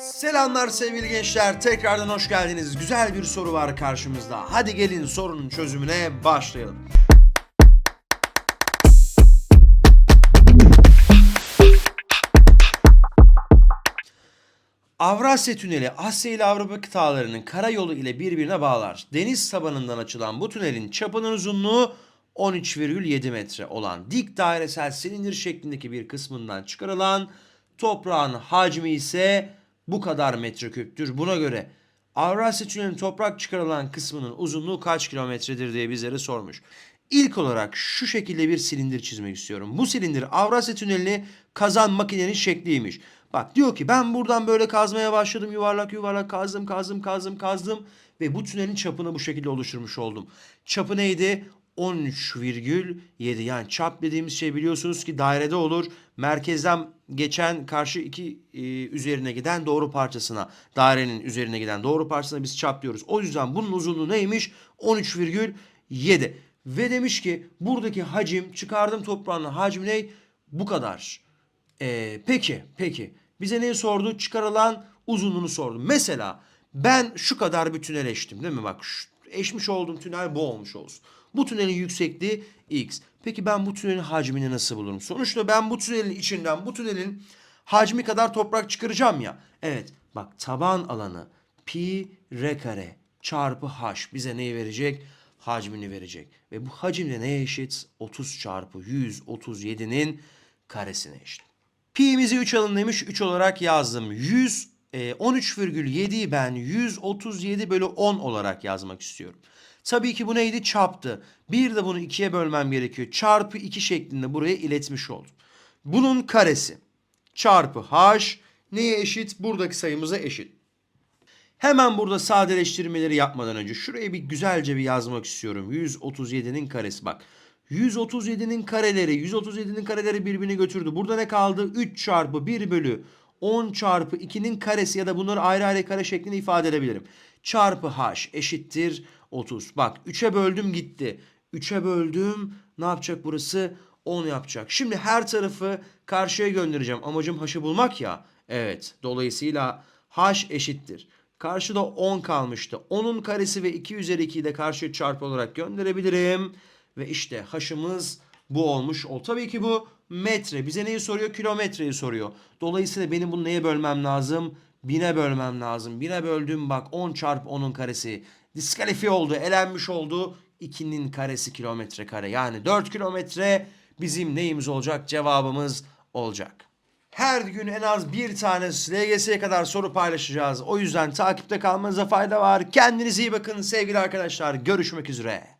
Selamlar sevgili gençler. Tekrardan hoş geldiniz. Güzel bir soru var karşımızda. Hadi gelin sorunun çözümüne başlayalım. Avrasya Tüneli Asya ile Avrupa kıtalarının karayolu ile birbirine bağlar. Deniz tabanından açılan bu tünelin çapının uzunluğu 13,7 metre olan dik dairesel silindir şeklindeki bir kısmından çıkarılan toprağın hacmi ise bu kadar metreküptür. Buna göre Avrasya Tüneli'nin toprak çıkarılan kısmının uzunluğu kaç kilometredir diye bizlere sormuş. İlk olarak şu şekilde bir silindir çizmek istiyorum. Bu silindir Avrasya Tüneli'ni kazan makinenin şekliymiş. Bak diyor ki ben buradan böyle kazmaya başladım yuvarlak yuvarlak kazdım kazdım kazdım kazdım ve bu tünelin çapını bu şekilde oluşturmuş oldum. Çapı neydi? 13,7 yani çap dediğimiz şey biliyorsunuz ki dairede olur. Merkezden geçen karşı iki e, üzerine giden doğru parçasına dairenin üzerine giden doğru parçasına biz çap diyoruz. O yüzden bunun uzunluğu neymiş? 13,7 ve demiş ki buradaki hacim çıkardım toprağın hacmi ne? Bu kadar. Ee, peki, peki. Bize neyi sordu? Çıkarılan uzunluğunu sordu. Mesela ben şu kadar bir tünel eştim değil mi? Bak şu, eşmiş olduğum tünel bu olmuş olsun. Bu tünelin yüksekliği x. Peki ben bu tünelin hacmini nasıl bulurum? Sonuçta ben bu tünelin içinden bu tünelin hacmi kadar toprak çıkaracağım ya. Evet bak taban alanı pi r kare çarpı h bize neyi verecek? Hacmini verecek. Ve bu hacim de neye eşit? 30 çarpı 137'nin karesine eşit. Pi'mizi 3 alın demiş. 3 olarak yazdım. 100 e, 13,7'yi ben 137 bölü 10 olarak yazmak istiyorum. Tabii ki bu neydi? Çaptı. Bir de bunu ikiye bölmem gerekiyor. Çarpı 2 şeklinde buraya iletmiş oldum. Bunun karesi çarpı h neye eşit? Buradaki sayımıza eşit. Hemen burada sadeleştirmeleri yapmadan önce şuraya bir güzelce bir yazmak istiyorum. 137'nin karesi bak. 137'nin kareleri 137'nin kareleri birbirini götürdü. Burada ne kaldı? 3 çarpı 1 bölü 10 çarpı 2'nin karesi ya da bunları ayrı ayrı kare şeklinde ifade edebilirim. Çarpı h eşittir 30. Bak 3'e böldüm gitti. 3'e böldüm ne yapacak burası? 10 yapacak. Şimdi her tarafı karşıya göndereceğim. Amacım h'ı bulmak ya. Evet. Dolayısıyla h eşittir. Karşıda 10 kalmıştı. 10'un karesi ve 2 üzeri 2'yi de karşıya çarpı olarak gönderebilirim. Ve işte haşımız bu olmuş. O tabii ki bu metre. Bize neyi soruyor? Kilometreyi soruyor. Dolayısıyla benim bunu neye bölmem lazım? Bine bölmem lazım. Bine böldüm bak 10 çarpı 10'un karesi. Diskalifiye oldu, elenmiş oldu. 2'nin karesi kilometre kare. Yani 4 kilometre bizim neyimiz olacak? Cevabımız olacak. Her gün en az bir tane LGS'ye kadar soru paylaşacağız. O yüzden takipte kalmanıza fayda var. Kendinize iyi bakın sevgili arkadaşlar. Görüşmek üzere.